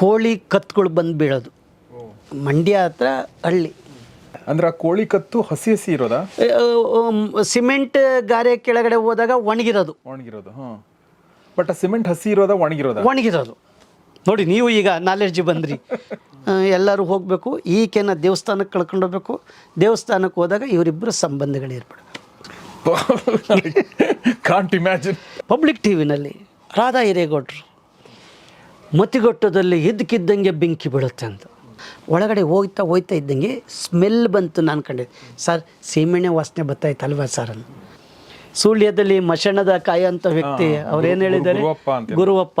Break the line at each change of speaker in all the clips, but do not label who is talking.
ಕೋಳಿ ಕತ್ತುಗಳು ಬಂದು ಬೀಳೋದು. ಮಂಡ್ಯ ಹತ್ರ ಹಳ್ಳಿ.
ಅಂದ್ರೆ ಆ ಕೋಳಿ ಕತ್ತು ಹಸಿ ಹಸಿ ಇರೋದಾ?
ಸಿಮೆಂಟ್ ಗಾರೆ ಕೆಳಗಡೆ ಹೋದಾಗ ಒಣಗಿರೋದು.
ಒಣಗಿರೋದು ಹಾಂ. ಬಟ್ ಆ ಸಿಮೆಂಟ್ ಹಸಿ ಇರೋದಾ ಒಣಗಿರೋದಾ?
ಒಣಗಿರೋದು. ನೋಡಿ ನೀವು ಈಗ ನಾಲೆಡ್ಜ್ ಬಂದ್ರಿ. ಎಲ್ಲರೂ ಹೋಗಬೇಕು ಈಕೆನ ದೇವಸ್ಥಾನಕ್ಕೆ ಕಳ್ಕೊಂಡು ಹೋಗ್ಬೇಕು. ದೇವಸ್ಥಾನಕ್ಕೆ ಹೋದಾಗ ಇವರಿಬ್ಬರು ಸಂಬಂಧಗಳು ಏರ್ಪಡಬೇಕು
ಕಾಂಟ್ ಇಮ್ಯಾಜಿನ್
ಪಬ್ಲಿಕ್ ಟಿ ವಿನಲ್ಲಿ ರಾಧಾ ಹಿರೇಗೌಡರು. ಮತಿಗೊಟ್ಟದಲ್ಲಿ ಇದ್ದಕ್ಕಿದ್ದಂಗೆ ಬೆಂಕಿ ಬೀಳುತ್ತೆ ಅಂತ. ಒಳಗಡೆ ಹೋಗ್ತಾ ಹೋಗ್ತಾ ಇದ್ದಂಗೆ ಸ್ಮೆಲ್ ಬಂತು ನಾನು ಕಂಡೆ. ಸರ್ ಸೀಮೆಣ್ಣೆ ವಾಸನೆ ಬರ್ತಾಯ್ತಲ್ವಾ ಸರ್ ಅಲ್ಲಿ? ಸುಳ್ಯದಲ್ಲಿ ಮಶಣದ ಕಾಯ ಅಂತ ವ್ಯಕ್ತಿ ಅವ್ರೇನು ಹೇಳಿದ್ದಾರೆ?
ಗುರುವಪ್ಪ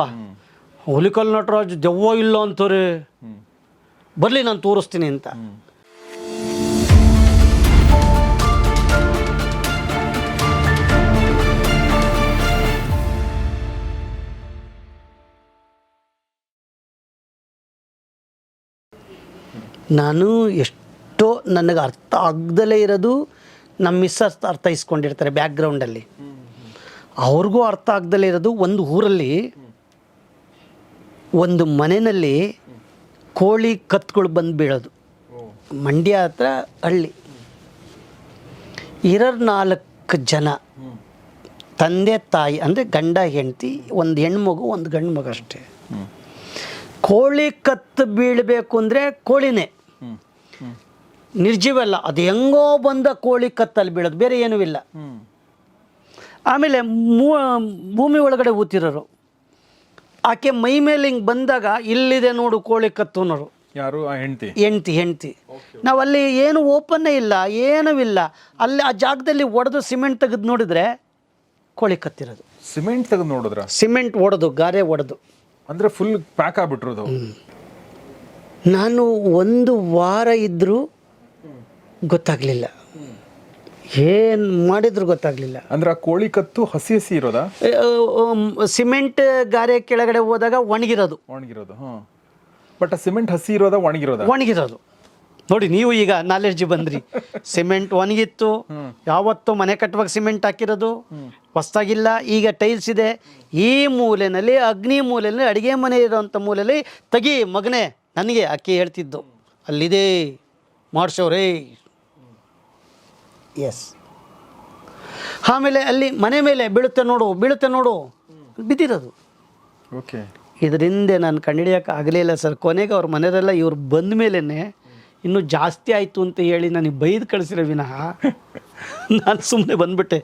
ಹುಲಿಕಲ್ ನಟರಾಜ್ ದೆವ್ವ ಇಲ್ಲ ಅಂತಾರೆ ಬರಲಿ ನಾನು ತೋರಿಸ್ತೀನಿ ಅಂತ. ನಾನು ಎಷ್ಟೋ ನನಗೆ ಅರ್ಥ ಆಗ್ದಲೇ ಇರೋದು ನಮ್ಮ ಮಿಸ್ಸಸ್ ಅರ್ಥ ಇಸ್ಕೊಂಡಿರ್ತಾರೆ ಬ್ಯಾಕ್ಗ್ರೌಂಡಲ್ಲಿ. ಅವ್ರಿಗೂ ಅರ್ಥ ಆಗ್ದಲೇ ಇರೋದು ಒಂದು ಊರಲ್ಲಿ ಒಂದು ಮನೆಯಲ್ಲಿ ಕೋಳಿ ಕತ್ಗಳು ಬಂದು ಬೀಳೋದು. ಮಂಡ್ಯ ಹತ್ರ ಹಳ್ಳಿ. ಇರೋರು ನಾಲ್ಕು ಜನ ತಂದೆ ತಾಯಿ ಅಂದರೆ ಗಂಡ ಹೆಂಡತಿ, ಒಂದು ಹೆಣ್ಮಗು, ಒಂದು ಗಂಡು ಮಗು ಅಷ್ಟೇ. ಕೋಳಿ ಕತ್ತು ಬೀಳಬೇಕು ಅಂದರೆ ಕೋಳಿನೇ. ನಿರ್ಜೀವಲ್ಲ ಅದು ಹೆಂಗೋ ಬಂದ ಕೋಳಿ ಕತ್ತಲ್ಲಿ ಬೀಳೋದು ಬೇರೆ ಏನೂ ಇಲ್ಲ. ಆಮೇಲೆ ಭೂಮಿ ಒಳಗಡೆ ಊತಿರೋರು ಆಕೆ ಮೈ ಮೇಲೆ ಹಿಂಗೆ ಬಂದಾಗ ಇಲ್ಲಿದೆ ನೋಡು ಕೋಳಿ ಕತ್ತು ಅನ್ನೋರು.
ಯಾರು? ಹೆಂಡತಿ?
ಹೆಂಡ್ತಿ ಹೆಂಡ್ತಿ. ನಾವು ಅಲ್ಲಿ ಏನು ಓಪನ್ನೇ ಇಲ್ಲ ಏನೂ ಇಲ್ಲ. ಅಲ್ಲಿ ಆ ಜಾಗದಲ್ಲಿ ಒಡೆದು ಸಿಮೆಂಟ್ ತೆಗೆದು ನೋಡಿದ್ರೆ ಕೋಳಿ ಕತ್ತಿರೋದು.
ಸಿಮೆಂಟ್ ತೆಗೆದು ನೋಡಿದ್ರ?
ಸಿಮೆಂಟ್ ಒಡೆದು ಗಾರೆ ಒಡೆದು.
ಅಂದ್ರೆ ಫುಲ್ ಪ್ಯಾಕ್ ಆಗ್ಬಿಟ್ಟಿರೋದು.
ನಾನು ಒಂದು ವಾರ ಇದ್ದರೂ ಗೊತ್ತಾಗಲಿಲ್ಲ. ಏನು ಮಾಡಿದ್ರು ಗೊತ್ತಾಗಲಿಲ್ಲ.
ಅಂದ್ರೆ ಆ ಕೋಳಿ ಕತ್ತು ಹಸಿ ಹಸಿ ಇರೋದಾ?
ಸಿಮೆಂಟ್ ಗಾರೆ ಕೆಳಗಡೆ ಹೋದಾಗ ಒಣಗಿರೋದು.
ಒಣಗಿರೋದು ಹಾಂ ಬಟ್ ಆ ಸಿಮೆಂಟ್ ಹಸಿ ಇರೋದ ಒಣಗಿರೋದು?
ಒಣಗಿರೋದು. ನೋಡಿ ನೀವು ಈಗ ನಾಲೆಡ್ಜ್ ಬಂದ್ರಿ. ಸಿಮೆಂಟ್ ಒಣಗಿತ್ತು ಯಾವತ್ತು ಮನೆ ಕಟ್ಟುವಾಗ ಸಿಮೆಂಟ್ ಹಾಕಿರೋದು. ಹೊಸ್ದಾಗಿಲ್ಲ ಈಗ ಟೈಲ್ಸ್ ಇದೆ. ಈ ಮೂಲೆಯಲ್ಲಿ ಅಗ್ನಿ ಮೂಲೆಯಲ್ಲಿ ಅಡುಗೆ ಮನೆ ಇರೋವಂಥ ಮೂಲೆಯಲ್ಲಿ ತಗಿ ಮಗನೇ ನನಗೆ ಅಕ್ಕಿ ಹೇಳ್ತಿದ್ದು. ಅಲ್ಲಿದೆ. ಮಾಡಿಸೋರೇ. ಎಸ್ ಆಮೇಲೆ ಅಲ್ಲಿ ಮನೆ ಮೇಲೆ ಬೀಳುತ್ತೆ ನೋಡು ಬೀಳುತ್ತೆ ನೋಡು. ಬಿದ್ದಿರೋದು.
ಓಕೆ
ಇದರಿಂದ ನಾನು ಕಣ್ಣಿಡಿಯಕ್ಕೆ ಆಗಲೇ ಇಲ್ಲ ಸರ್. ಕೊನೆಗೆ ಅವ್ರ ಮನೆಯಲ್ಲ ಇವ್ರು ಬಂದ ಮೇಲೇ ಇನ್ನೂ ಜಾಸ್ತಿ ಆಯಿತು ಅಂತ ಹೇಳಿ ನನಗೆ ಬೈದು ಕಳಿಸಿರೋ ವಿನಃ ನಾನು ಸುಮ್ಮನೆ ಬಂದ್ಬಿಟ್ಟೆ.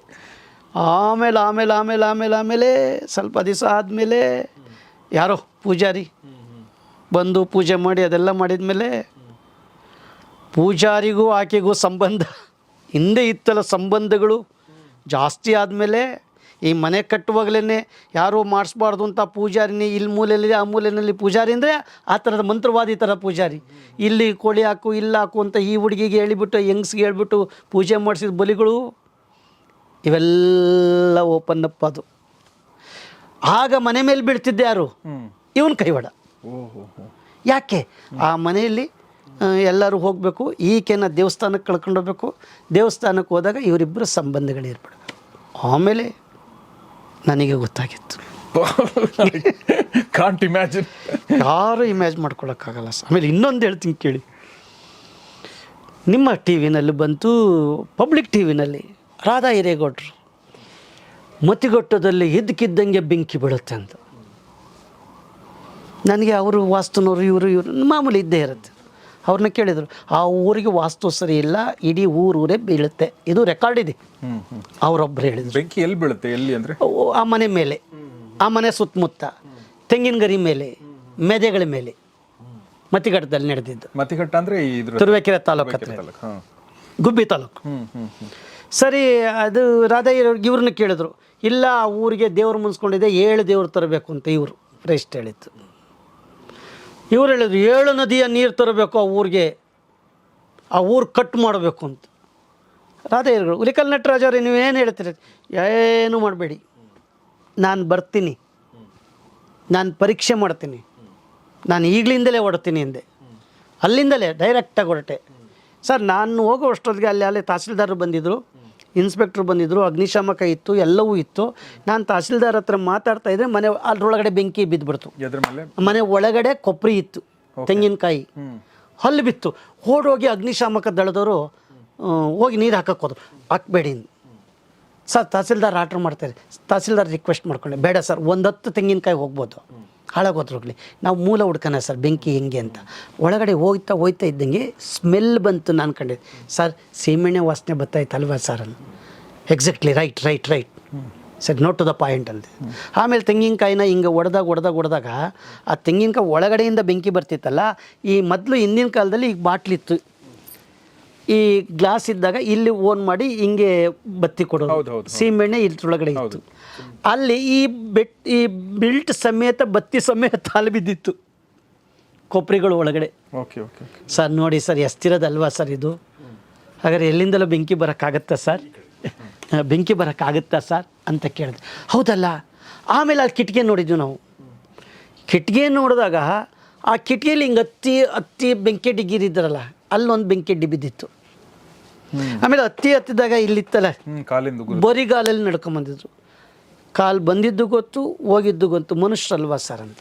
ಆಮೇಲೆ ಆಮೇಲೆ ಆಮೇಲೆ ಆಮೇಲೆ ಆಮೇಲೆ ಸ್ವಲ್ಪ ದಿವಸ ಆದಮೇಲೆ ಯಾರೋ ಪೂಜಾರಿ ಬಂದು ಪೂಜೆ ಮಾಡಿ ಅದೆಲ್ಲ ಮಾಡಿದ ಮೇಲೆ ಪೂಜಾರಿಗೂ ಆಕೆಗೂ ಸಂಬಂಧ ಹಿಂದೆ ಇತ್ತಲ್ಲ ಸಂಬಂಧಗಳು ಜಾಸ್ತಿ ಆದಮೇಲೆ ಈ ಮನೆ ಕಟ್ಟುವಾಗಲೇ ಯಾರೂ ಮಾಡಿಸ್ಬಾರ್ದು ಅಂತ ಪೂಜಾರಿನೇ ಇಲ್ಲಿ ಮೂಲೆಯಲ್ಲಿ ಆ ಮೂಲೆಯಲ್ಲಿ ಪೂಜಾರಿ ಅಂದರೆ ಆ ಥರದ ಮಂತ್ರವಾದಿ ಥರ ಪೂಜಾರಿ. ಇಲ್ಲಿ ಕೋಳಿ ಹಾಕು ಇಲ್ಲಿ ಹಾಕು ಅಂತ ಈ ಹುಡುಗಿಗೆ ಹೇಳಿಬಿಟ್ಟು ಹೆಂಗ್ಸ್ಗೆ ಹೇಳ್ಬಿಟ್ಟು ಪೂಜೆ ಮಾಡಿಸಿದ ಬಲಿಗಳು ಇವೆಲ್ಲ ಓಪನ್ ಅಪ್ ಅದು. ಆಗ ಮನೆ ಮೇಲೆ ಬೀಳ್ತಿದ್ದೆ ಯಾರು? ಇವನು ಕೈವಾಡ. ಯಾಕೆ? ಆ ಮನೆಯಲ್ಲಿ ಎಲ್ಲರೂ ಹೋಗಬೇಕು ಈಕೆನ ದೇವಸ್ಥಾನಕ್ಕೆ ಕಳ್ಕೊಂಡು ಹೋಗ್ಬೇಕು ದೇವಸ್ಥಾನಕ್ಕೆ ಹೋದಾಗ ಇವರಿಬ್ಬರು ಸಂಬಂಧಗಳು ಏರ್ಪಡಬೇಕು. ಆಮೇಲೆ ನನಗೆ ಗೊತ್ತಾಗಿತ್ತು.
ಕಾಂಟ್ ಇಮ್ಯಾಜಿನ್
ಯಾರು ಇಮ್ಯಾಜ್ ಮಾಡ್ಕೊಳಕ್ಕಾಗಲ್ಲ ಸರ್. ಆಮೇಲೆ ಇನ್ನೊಂದು ಹೇಳ್ತೀನಿ ಕೇಳಿ. ನಿಮ್ಮ ಟಿ ವಿನಲ್ಲಿ ಬಂತು ಪಬ್ಲಿಕ್ ಟಿ ವಿನಲ್ಲಿ ರಾಧಾ ಹಿರೇಗೌಡರು. ಮತಿಗೊಟ್ಟದಲ್ಲಿ ಇದ್ದಕ್ಕಿದ್ದಂಗೆ ಬೆಂಕಿ ಬೀಳುತ್ತೆ ಅಂತ. ನನಗೆ ಅವರು ವಾಸ್ತುನವರು ಇವರು ಇವರು ಮಾಮೂಲಿ ಇದ್ದೇ ಇರುತ್ತೆ. ಅವ್ರನ್ನ ಕೇಳಿದರು ಆ ಊರಿಗೆ ವಾಸ್ತು ಸರಿ ಇಲ್ಲ ಇಡೀ ಊರೂರೇ ಬೀಳುತ್ತೆ ಇದು ರೆಕಾರ್ಡ್ ಇದೆ.
ಅವರೊಬ್ರು ಹೇಳಿದ್ರು
ಅವರೊಬ್ಬರು ಹೇಳಿದರು.
ಬೆಂಕಿ ಎಲ್ಲಿ ಬೀಳುತ್ತೆ ಎಲ್ಲಿ ಅಂದ್ರೆ?
ಆ ಮನೆ ಮೇಲೆ ಆ ಮನೆ ಸುತ್ತಮುತ್ತ ತೆಂಗಿನ ಗರಿ ಮೇಲೆ ಮೆದೆಗಳ ಮೇಲೆ ಮತಿಘಟ್ಟದಲ್ಲಿ ನಡೆದಿದ್ದು.
ಮತಿಘಟ್ಟ ಅಂದ್ರೆ
ತುರುವೇಕೆರೆ ತಾಲೂಕು ಹತ್ರ. ಗುಬ್ಬಿ ತಾಲೂಕು. ಸರಿ ಅದು ರಾಧಾ ಇವ್ರನ್ನ ಕೇಳಿದ್ರು ಇಲ್ಲ ಆ ಊರಿಗೆ ದೇವ್ರು ಮುನ್ಸ್ಕೊಂಡಿದೆ ಏಳು ದೇವ್ರು ತರಬೇಕು ಅಂತ ಇವರು ಪ್ರೆಸ್ಟ್ ಹೇಳಿತ್ತು ಇವ್ರು ಹೇಳಿದ್ರು, ಏಳು ನದಿಯ ನೀರು ತರಬೇಕು ಆ ಊರಿಗೆ. ಆ ಊರು ಕಟ್ ಮಾಡಬೇಕು ಅಂತ. ರಾಧ ಹೇಳಿದ್ರು ಉಲಿಕಲ್ ನಟರಾಜ್ ಅವ್ರೆ ನೀವೇನು ಹೇಳ್ತೀರಿ? ಏನು ಮಾಡಬೇಡಿ. ನಾನು ಬರ್ತೀನಿ. ನಾನು ಪರೀಕ್ಷೆ ಮಾಡ್ತೀನಿ. ನಾನು ಈಗಲಿಂದಲೇ ಹೊಡ್ತೀನಿ ಹಿಂದೆ ಅಲ್ಲಿಂದಲೇ ಡೈರೆಕ್ಟಾಗಿ ಹೊರಟೆ. ಸರ್, ನಾನು ಹೋಗೋ ಅಷ್ಟೊತ್ತಿಗೆ ಅಲ್ಲಿ ಅಲ್ಲಿ ತಹಸೀಲ್ದಾರರು ಬಂದಿದ್ದರು ಇನ್ಸ್ಪೆಕ್ಟ್ರ್ ಬಂದಿದ್ದರು ಅಗ್ನಿಶಾಮಕ ಇತ್ತು ಎಲ್ಲವೂ ಇತ್ತು. ನಾನು ತಹಸೀಲ್ದಾರ್ ಹತ್ರ ಮಾತಾಡ್ತಾ ಇದ್ದರೆ ಮನೆ ಅದ್ರೊಳಗಡೆ ಬೆಂಕಿ ಬಿದ್ದುಬಿಡ್ತು ಮನೆ ಒಳಗಡೆ ಕೊಬ್ಬರಿ ಇತ್ತು ತೆಂಗಿನಕಾಯಿ. ಹಲ್ಲು ಬಿತ್ತು. ಓಡೋಗಿ ಅಗ್ನಿಶಾಮಕ ದಳದವರು ಹೋಗಿ ನೀರು ಹಾಕಕ್ಕೆ ಹೋದ್ರು. ಹಾಕ್ಬೇಡಿ ಸರ್ ತಹಸೀಲ್ದಾರ್ ಆರ್ಡ್ರ್ ಮಾಡ್ತಾರೆ. ತಹಸೀಲ್ದಾರ್ ರಿಕ್ವೆಸ್ಟ್ ಮಾಡ್ಕೊಂಡೆ ಬೇಡ ಸರ್ ಒಂದು ಹತ್ತು ತೆಂಗಿನಕಾಯಿ ಹೋಗ್ಬೋದು. ಹಾಳಾಗೋದ್ರೋಗ್ಲಿ ನಾವು ಮೂಲ ಹುಡ್ಕೋಣ ಸರ್, ಬೆಂಕಿ ಹೆಂಗೆ ಅಂತ. ಒಳಗಡೆ ಹೋಗ್ತಾ ಹೋಗ್ತಾ ಇದ್ದಂಗೆ ಸ್ಮೆಲ್ ಬಂತು ನಾನು ಕಂಡೆ. ಸರ್, ಸೀಮೆಣ್ಣೆ ವಾಸನೆ ಬರ್ತಾಯಿತ್ತಲ್ವಾ ಸರ್ ಅಲ್ಲಿ? ಎಕ್ಸಾಕ್ಟ್ಲಿ ರೈಟ್ ರೈಟ್ ರೈಟ್ ಸರಿ ನೋಟ್ ಟು ದ ಪಾಯಿಂಟ್ ಅಲ್ಲಿ. ಆಮೇಲೆ ತೆಂಗಿನಕಾಯಿನ ಹಿಂಗೆ ಒಡೆದಾಗ ಒಡೆದಾಗ ಒಡೆದಾಗ ಆ ತೆಂಗಿನಕಾಯಿ ಒಳಗಡೆಯಿಂದ ಬೆಂಕಿ ಬರ್ತಿತ್ತಲ್ಲ, ಈ ಮೊದಲು ಹಿಂದಿನ ಕಾಲದಲ್ಲಿ ಈಗ ಬಾಟ್ಲಿತ್ತು. ಈ ಗ್ಲಾಸ್ ಇದ್ದಾಗ ಇಲ್ಲಿ ಓನ್ ಮಾಡಿ ಹಿಂಗೆ ಬತ್ತಿ ಕೊಡೋದು. ಸೀಮೆಣ್ಣೆ ಇದ್ರೊಳಗಡೆ ಇತ್ತು. ಅಲ್ಲಿ ಈ ಬೆಟ್ ಈ ಬಿಲ್ಟ್ ಸಮೇತ ಬತ್ತಿ ಸಮೇತ ಅಲ್ಲಿ ಬಿದ್ದಿತ್ತು. ಕೊಬ್ಬರಿಗಳು ಒಳಗಡೆ.
Okay okay okay.
ಸರ್ ನೋಡಿ ಸರ್ ಎಷ್ಟಿರೋದಲ್ವಾ ಸರ್ ಇದು? ಹಾಗಾದ್ರೆ ಎಲ್ಲಿಂದಲೂ ಬೆಂಕಿ ಬರೋಕ್ಕಾಗತ್ತಾ ಸರ್? ಬೆಂಕಿ ಬರೋಕ್ಕಾಗತ್ತಾ ಸರ್ ಅಂತ ಕೇಳಿದೆ. ಹೌದಲ್ಲ ಆಮೇಲೆ ಅಲ್ಲಿ ಕಿಟಕಿ ನೋಡಿದ್ವಿ ನಾವು. ಕಿಟಕಿ ನೋಡಿದಾಗ ಆ ಕಿಟಕಿಯಲ್ಲಿ ಹಿಂಗೆ ಹತ್ತಿ ಹತ್ತಿ ಬೆಂಕಿ ಡಿಗ್ಗಿರಿದ್ರಲ್ಲ ಅಲ್ಲೊಂದು ಬೆಂಕಿ ಡಿ ಬಿದ್ದಿತ್ತು ಆಮೇಲೆ ಹತ್ತಿ ಹತ್ತಿದಾಗ ಇಲ್ಲಿತ್ತಲ್ಲ ಬರಿಗಾಲಲ್ಲಿ ನಡ್ಕೊಂಬಂದಿದ್ರು ಕಾಲು ಬಂದಿದ್ದು ಗೊತ್ತು ಹೋಗಿದ್ದು ಗೊತ್ತು ಮನುಷ್ಯರಲ್ವಾ ಸರ್ ಅಂತ.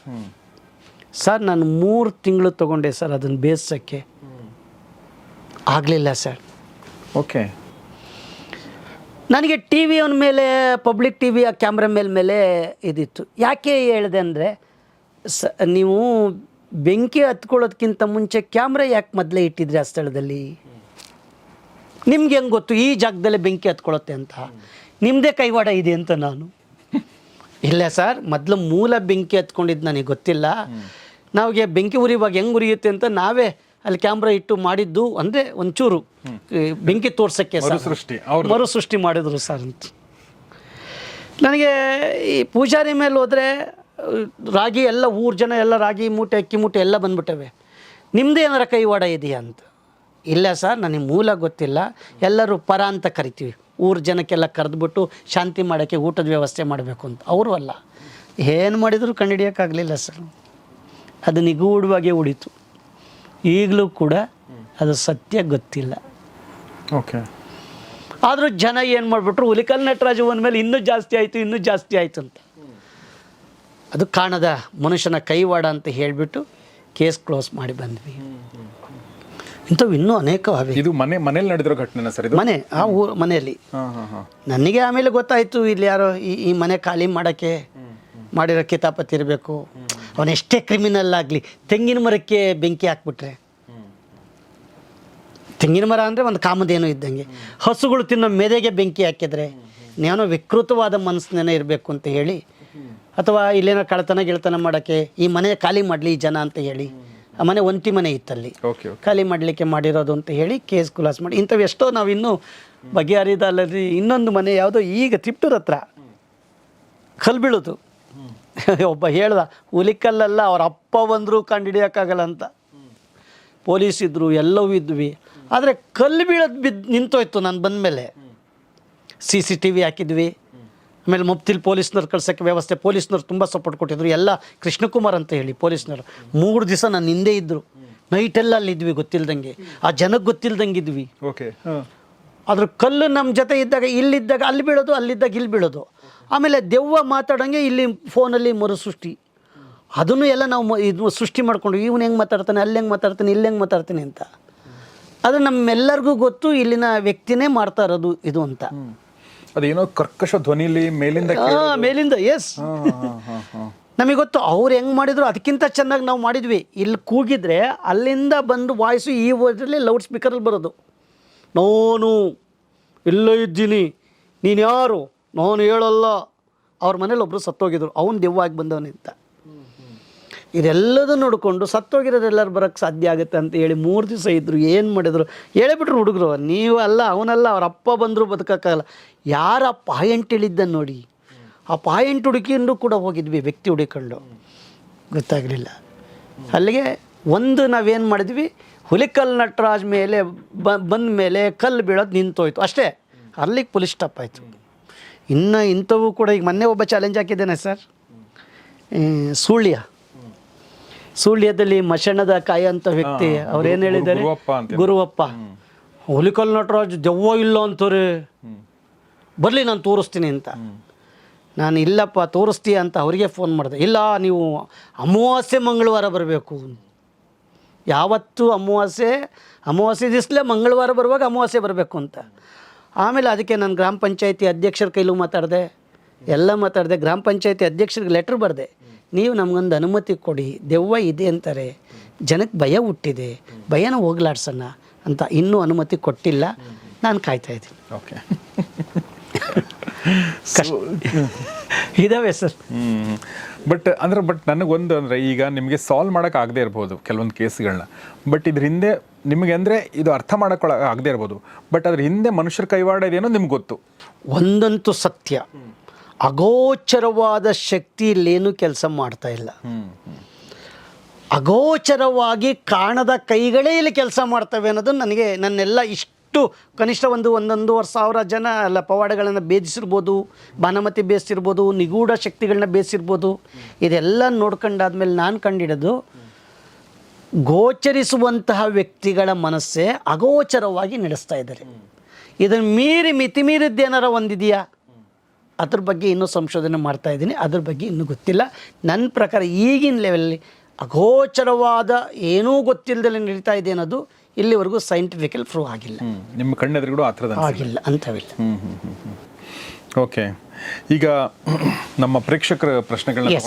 ಸರ್ ನಾನು ಮೂರು ತಿಂಗಳು ತಗೊಂಡೆ ಸರ್ ಅದನ್ನು ಬೇಯಿಸೋಕ್ಕೆ. ಆಗಲಿಲ್ಲ ಸರ್.
ಓಕೆ.
ನನಗೆ ಟಿ ವಿ ಅವನ ಮೇಲೆ ಪಬ್ಲಿಕ್ ಟಿ ವಿ ಆ ಕ್ಯಾಮ್ರಾ ಮೇಲೆ ಮೇಲೆ ಇದಿತ್ತು. ಯಾಕೆ ಹೇಳಿದೆ ಅಂದರೆ ಸ ನೀವು ಬೆಂಕಿ ಹತ್ಕೊಳ್ಳೋದಕ್ಕಿಂತ ಮುಂಚೆ ಕ್ಯಾಮ್ರಾ ಯಾಕೆ ಮೊದಲೇ ಇಟ್ಟಿದ್ರಿ ಆ ಸ್ಥಳದಲ್ಲಿ? ನಿಮ್ಗೆ ಹೆಂಗೆ ಗೊತ್ತು? ಈ ಜಾಗದಲ್ಲೇ ಬೆಂಕಿ ಹತ್ಕೊಳ್ಳುತ್ತೆ ಅಂತ. ನಿಮ್ಮದೇ ಕೈವಾಡ ಇದೆ ಅಂತ ನಾನು. ಇಲ್ಲ ಸರ್ ಮೊದಲು ಮೂಲ ಬೆಂಕಿ ಹತ್ಕೊಂಡಿದ್ದು ನನಗೆ ಗೊತ್ತಿಲ್ಲ. ನಾವಿಗೆ ಬೆಂಕಿ ಉರಿಯುವಾಗ ಹೆಂಗೆ ಉರಿಯುತ್ತೆ ಅಂತ ನಾವೇ ಅಲ್ಲಿ ಕ್ಯಾಮ್ರಾ ಇಟ್ಟು ಮಾಡಿದ್ದು ಅಂದರೆ ಒಂಚೂರು ಬೆಂಕಿ ತೋರ್ಸೋಕ್ಕೆ
ಅವ್ರು
ಮರು ಸೃಷ್ಟಿ ಮಾಡಿದ್ರು ಸರ್ ಅಂತ. ನನಗೆ ಈ ಪೂಜಾರಿ ಮೇಲೆ ಹೋದರೆ ರಾಗಿ ಎಲ್ಲ ಊರು ಜನ ಎಲ್ಲ ರಾಗಿ ಮೂಟೆ ಅಕ್ಕಿ ಮೂಟೆ ಎಲ್ಲ ಬಂದ್ಬಿಟ್ಟವೆ. ನಿಮ್ಮದೇ ಏನಾರ ಕೈವಾಡ ಇದೆಯಾ ಅಂತ? ಇಲ್ಲ ಸರ್ ನನಗೆ ಮೂಲ ಗೊತ್ತಿಲ್ಲ. ಎಲ್ಲರೂ ಪರ ಅಂತ ಕರಿತೀವಿ. ಊರು ಜನಕ್ಕೆಲ್ಲ ಕರೆದ್ಬಿಟ್ಟು ಶಾಂತಿ ಮಾಡೋಕ್ಕೆ ಊಟದ ವ್ಯವಸ್ಥೆ ಮಾಡಬೇಕು ಅಂತ. ಅವರು ಅಲ್ಲ. ಏನು ಮಾಡಿದರೂ ಕಂಡುಹಿಡಿಯೋಕ್ಕಾಗಲಿಲ್ಲ ಸರ್. ಅದು ನಿಗೂಢವಾಗಿ ಉಳಿತು. ಈಗಲೂ ಕೂಡ ಅದು ಸತ್ಯ ಗೊತ್ತಿಲ್ಲ.
ಓಕೆ.
ಆದರೂ ಜನ ಏನು ಮಾಡಿಬಿಟ್ರು ಹುಲಿಕಲ್ ನಟರಾಜು ಮೇಲೆ ಇನ್ನೂ ಜಾಸ್ತಿ ಆಯಿತು ಇನ್ನೂ ಜಾಸ್ತಿ ಆಯಿತು ಅಂತ. ಅದು ಕಾಣದ ಮನುಷ್ಯನ ಕೈವಾಡ ಅಂತ ಹೇಳಿಬಿಟ್ಟು ಕೇಸ್ ಕ್ಲೋಸ್ ಮಾಡಿ ಬಂದ್ವಿ. ಇಂಥವು ಇನ್ನೂ ಅನೇಕ
ಇದು ಮನೆ ಮನೇಲಿ ನಡೆದಿರೋ ಘಟನೆ ಸರ್ ಇದು?
ಮನೆ ಆ ಊರು ಮನೆಯಲ್ಲಿ. ನನಗೆ ಆಮೇಲೆ ಗೊತ್ತಾಯಿತು ಇಲ್ಲಿ ಯಾರೋ ಈ ಈ ಮನೆ ಖಾಲಿ ಮಾಡೋಕ್ಕೆ ಮಾಡಿರೋ ಕಿತಾಪತಿ ಇರಬೇಕು. ಅವನೆಷ್ಟೇ ಕ್ರಿಮಿನಲ್ ಆಗಲಿ ತೆಂಗಿನ ಮರಕ್ಕೆ ಬೆಂಕಿ ಹಾಕ್ಬಿಟ್ರೆ. ತೆಂಗಿನ ಮರ ಅಂದರೆ ಒಂದು ಕಾಮದೇನು ಇದ್ದಂಗೆ. ಹಸುಗಳು ತಿನ್ನೋ ಮೆದೆಗೆ ಬೆಂಕಿ ಹಾಕಿದ್ರೆ ನೇನೋ ವಿಕೃತವಾದ ಮನಸ್ಸಿನೇನೋ ಇರಬೇಕು ಅಂತ ಹೇಳಿ ಅಥವಾ ಇಲ್ಲೇನೋ ಕಳ್ತನ ಗಿಳ್ತನ ಮಾಡೋಕ್ಕೆ ಈ ಮನೆ ಖಾಲಿ ಮಾಡಲಿ ಈ ಜನ ಅಂತ ಹೇಳಿ ಆ ಮನೆ ಒಂತಿ ಮನೆ ಇತ್ತಲ್ಲಿ. ಖಾಲಿ ಮಾಡಲಿಕ್ಕೆ ಮಾಡಿರೋದು ಅಂತ ಹೇಳಿ ಕೇಸ್ ಕುಲಾಸ್ ಮಾಡಿ ಇಂಥವು ಎಷ್ಟೋ ನಾವು ಇನ್ನೂ ಬಗೆಹರಿದಲ್ಲದೆ ಇನ್ನೊಂದು ಮನೆ ಯಾವುದೋ ಈಗ ತಿಪ್ಟೂರ್ ಹತ್ರ. ಕಲ್ಲು ಬೀಳೋದು. ಒಬ್ಬ ಹೇಳ್ದ ಹುಲಿಕಲ್ಲಲ್ಲ ಅವ್ರ ಅಪ್ಪ ಬಂದರೂ ಕಂಡುಹಿಡಿಯೋಕ್ಕಾಗಲ್ಲ ಅಂತ. ಪೊಲೀಸ್ ಇದ್ದರು ಎಲ್ಲವೂ ಇದ್ವಿ. ಆದರೆ ಕಲ್ಲು ಬೀಳೋದು ಬಿದ್ದು ನಿಂತೋಯ್ತು ನಾನು ಬಂದಮೇಲೆ. ಸಿ ಸಿ ಟಿ ವಿ ಹಾಕಿದ್ವಿ. ಆಮೇಲೆ ಮುಪ್ತಿಲ್ ಪೊಲೀಸ್ನವ್ರು ಕಳ್ಸೋಕ್ಕೆ ವ್ಯವಸ್ಥೆ ಪೊಲೀಸ್ನವ್ರು ತುಂಬ ಸಪೋರ್ಟ್ ಕೊಟ್ಟಿದ್ರು. ಎಲ್ಲ ಕೃಷ್ಣಕುಮಾರ್ ಅಂತ ಹೇಳಿ ಪೊಲೀಸ್ನವರು. ಮೂರು ದಿವಸ ನಾನು ಹಿಂದೆ ಇದ್ದರು ನೈಟೆಲ್ಲ ಅಲ್ಲಿದ್ವಿ ಗೊತ್ತಿಲ್ದಂಗೆ. ಆ ಜನಕ್ಕೆ ಗೊತ್ತಿಲ್ದಂಗೆ ಇದ್ವಿ
ಓಕೆ. ಹಾಂ.
ಅದ್ರ ಕಲ್ಲು ನಮ್ಮ ಜೊತೆ ಇದ್ದಾಗ ಇಲ್ಲಿದ್ದಾಗ ಅಲ್ಲಿ ಬೀಳೋದು ಅಲ್ಲಿದ್ದಾಗ ಇಲ್ಲಿ ಬೀಳೋದು. ಆಮೇಲೆ ದೆವ್ವ ಮಾತಾಡೋಂಗೆ ಇಲ್ಲಿ ಫೋನಲ್ಲಿ ಮರು ಸೃಷ್ಟಿ ಅದನ್ನು ಎಲ್ಲ ನಾವು ಮ- ಇದು ಸೃಷ್ಟಿ ಮಾಡಿಕೊಂಡು ಇವನು ಹೆಂಗೆ ಮಾತಾಡ್ತಾನೆ ಅಲ್ಲಿ ಹೆಂಗೆ ಮಾತಾಡ್ತಾನೆ ಇಲ್ಲಿ ಹೆಂಗೆ ಮಾತಾಡ್ತಾನೆ ಅಂತ. ಅದು ನಮ್ಮೆಲ್ಲರಿಗೂ ಗೊತ್ತು ಇಲ್ಲಿನ ವ್ಯಕ್ತಿನೇ ಮಾಡ್ತಾ ಇರೋದು ಇದು ಅಂತ.
ಅದೇನೋ ಕರ್ಕಶ ಧ್ವನಿಲಿ ಮೇಲಿಂದ
ಮೇಲಿಂದ ಎಸ್ ನಮಗೆ ಗೊತ್ತು ಅವ್ರು ಹೆಂಗೆ ಮಾಡಿದ್ರು ಅದಕ್ಕಿಂತ ಚೆನ್ನಾಗಿ ನಾವು ಮಾಡಿದ್ವಿ. ಇಲ್ಲಿ ಕೂಗಿದ್ರೆ ಅಲ್ಲಿಂದ ಬಂದು ವಾಯ್ಸು ಈ ವರ್ಡಲ್ಲಿ ಲೌಡ್ ಸ್ಪೀಕರಲ್ಲಿ ಬರೋದು. ನಾನು ಇಲ್ಲೇ ಇದ್ದೀನಿ ನೀನು ಯಾರು? ನಾನು ಹೇಳಲ್ಲ. ಅವ್ರ ಮನೇಲಿ ಒಬ್ಬರು ಸತ್ತೋಗಿದ್ರು. ಅವನು ದೆವ್ವಾಗಿ ಬಂದವನಿಂತ ಇದೆಲ್ಲದೂ ನೋಡಿಕೊಂಡು ಸತ್ತೋಗಿರೋರೆಲ್ಲರೂ ಬರೋಕ್ಕೆ ಸಾಧ್ಯ ಆಗುತ್ತೆ ಅಂತ ಹೇಳಿ ಮೂರು ದಿವಸ ಇದ್ದರು ಏನು ಮಾಡಿದ್ರು? ಹೇಳಿಬಿಟ್ರು ಹುಡುಗರು, ನೀವು ಅಲ್ಲ, ಅವನಲ್ಲ, ಅವ್ರ ಅಪ್ಪ ಬಂದರೂ ಬದುಕೋಕ್ಕಾಗಲ್ಲ. ಯಾರ ಪಾಯಿಂಟ್ ಹೇಳಿದ್ದ ನೋಡಿ, ಆ ಪಾಯಿಂಟ್ ಹುಡುಕಿಂದು ಕೂಡ ಹೋಗಿದ್ವಿ ವ್ಯಕ್ತಿ ಹುಡುಕೊಂಡು. ಗೊತ್ತಾಗಲಿಲ್ಲ. ಅಲ್ಲಿಗೆ ಒಂದು ನಾವೇನು ಮಾಡಿದ್ವಿ, ಹುಲಿಕಲ್ ನಟರಾಜ್ ಮೇಲೆ ಬಂದ ಮೇಲೆ ಕಲ್ಲು ಬೀಳೋದು ನಿಂತೋಯ್ತು. ಅಷ್ಟೇ ಅಲ್ಲಿಗೆ ಪೊಲೀಸ್ ಸ್ಟಾಪ್ ಆಯಿತು. ಇನ್ನು ಇಂಥವು ಕೂಡ ಈಗ ಮೊನ್ನೆ ಒಬ್ಬ ಚಾಲೆಂಜ್ ಹಾಕಿದ್ದೇನೆ ಸರ್. ಸುಳ್ಯ. ಸುಳ್ಯದಲ್ಲಿ ಮಶಣದ ಕಾಯ ಅಂತ ವ್ಯಕ್ತಿ ಅವ್ರೇನು ಹೇಳಿದ್ದಾರೆ?
ಗುರುವಪ್ಪ
ಹುಲಿಕಲ್ ನಟರಾಜ್ ದೆವ್ವ ಇಲ್ಲ ಅಂತಾರೆ ಬರಲಿ ನಾನು ತೋರಿಸ್ತೀನಿ ಅಂತ. ನಾನು ಇಲ್ಲಪ್ಪ ತೋರಿಸ್ತೀಯ ಅಂತ ಅವರಿಗೆ ಫೋನ್ ಮಾಡಿದೆ. ಇಲ್ಲ ನೀವು ಅಮಾವಾಸ್ಯೆ ಮಂಗಳವಾರ ಬರಬೇಕು. ಯಾವತ್ತು ಅಮಾವಾಸ್ಯೆ ಅಮಾವಾಸ್ಯೆ ದಿವಸಲೇ ಮಂಗಳವಾರ ಬರುವಾಗ ಅಮಾವಾಸ್ಯೆ ಬರಬೇಕು ಅಂತ. ಆಮೇಲೆ ಅದಕ್ಕೆ ನಾನು ಗ್ರಾಮ ಪಂಚಾಯತಿ ಅಧ್ಯಕ್ಷರ ಕೈಲೂ ಮಾತಾಡಿದೆ. ಎಲ್ಲ ಮಾತಾಡಿದೆ. ಗ್ರಾಮ ಪಂಚಾಯತಿ ಅಧ್ಯಕ್ಷರಿಗೆ ಲೆಟ್ರ್ ಬರೆದೆ. ನೀವು ನಮಗೊಂದು ಅನುಮತಿ ಕೊಡಿ ದೆವ್ವ ಇದೆ ಅಂತಾರೆ ಜನಕ್ಕೆ ಭಯ ಹುಟ್ಟಿದೆ ಭಯನ ಹೋಗ್ಲಾಡ್ಸೋಣ ಅಂತ ಇನ್ನೂ ಅನುಮತಿ ಕೊಟ್ಟಿಲ್ಲ ನಾನು ಕಾಯ್ತಾ ಇದ್ದೀನಿ.
ಓಕೆ.
ಇದಾವೆ ಸರ್.
ಬಟ್ ಅಂದ್ರೆ ಬಟ್ ನನಗೊಂದು ಅಂದ್ರೆ ಈಗ ನಿಮಗೆ ಸಾಲ್ವ್ ಮಾಡಕ್ ಆಗದೆ ಇರ್ಬೋದು ಕೆಲವೊಂದು ಕೇಸ್ಗಳನ್ನ ಬಟ್ ಇದ್ರ ಹಿಂದೆ ನಿಮಗೆ ಅಂದ್ರೆ ಇದು ಅರ್ಥ ಮಾಡಕೊಳ ಆಗದೆ ಇರ್ಬೋದು. ಬಟ್ ಅದ್ರ ಹಿಂದೆ ಮನುಷ್ಯರ ಕೈವಾಡ ಇದೇನೋ ನಿಮ್ಗೆ ಗೊತ್ತು.
ಒಂದಂತೂ ಸತ್ಯ. ಅಗೋಚರವಾದ ಶಕ್ತಿ ಇಲ್ಲೇನು ಕೆಲಸ ಮಾಡ್ತಾ ಇಲ್ಲ. ಅಗೋಚರವಾಗಿ ಕಾಣದ ಕೈಗಳೇ ಇಲ್ಲಿ ಕೆಲಸ ಮಾಡ್ತವೆ ಅನ್ನೋದು ನನಗೆ ನನ್ನೆಲ್ಲ ಇಷ್ಟು ಕನಿಷ್ಠ ಒಂದು ಒಂದೊಂದೂವರೆ ಸಾವಿರ ಜನ ಅಲ್ಲ ಪವಾಡಗಳನ್ನು ಭೇದಿಸಿರ್ಬೋದು ಬಾನಮತಿ ಬೇಯಿಸಿರ್ಬೋದು ನಿಗೂಢ ಶಕ್ತಿಗಳನ್ನ ಬೇಯಿಸಿರ್ಬೋದು ಇದೆಲ್ಲ ನೋಡ್ಕೊಂಡಾದ್ಮೇಲೆ ನಾನು ಕಂಡಿಡೋದು ಗೋಚರಿಸುವಂತಹ ವ್ಯಕ್ತಿಗಳ ಮನಸ್ಸೇ ಅಗೋಚರವಾಗಿ ನಡೆಸ್ತಾ ಇದ್ದಾರೆ. ಇದನ್ನು ಮೀರಿ ಮಿತಿ ಮೀರಿದ್ದೇನಾರ ಒಂದಿದೆಯಾ? ಅದ್ರ ಬಗ್ಗೆ ಇನ್ನೂ ಸಂಶೋಧನೆ ಮಾಡ್ತಾ ಇದ್ದೀನಿ. ಅದ್ರ ಬಗ್ಗೆ ಇನ್ನೂ ಗೊತ್ತಿಲ್ಲ. ನನ್ನ ಪ್ರಕಾರ ಈಗಿನ ಲೆವೆಲಲ್ಲಿ ಅಗೋಚರವಾದ ಏನೂ ಗೊತ್ತಿಲ್ಲದಲ್ಲೇ ನಡೀತಾ ಇದೆ ಅನ್ನೋದು ಇಲ್ಲಿವರೆಗೂ ಸೈಂಟಿಫಿಕಲ್ ಪ್ರೂವ್ ಆಗಿಲ್ಲ.
ನಿಮ್ಮ ಕಣ್ಣೆದುರುಗಳು ಆ ಥರದ
ಆಗಿಲ್ಲ
ಹ್ಮ್ ಓಕೆ ಈಗ ನಮ್ಮ ಪ್ರೇಕ್ಷಕರ ಪ್ರಶ್ನೆಗಳನ್ನ.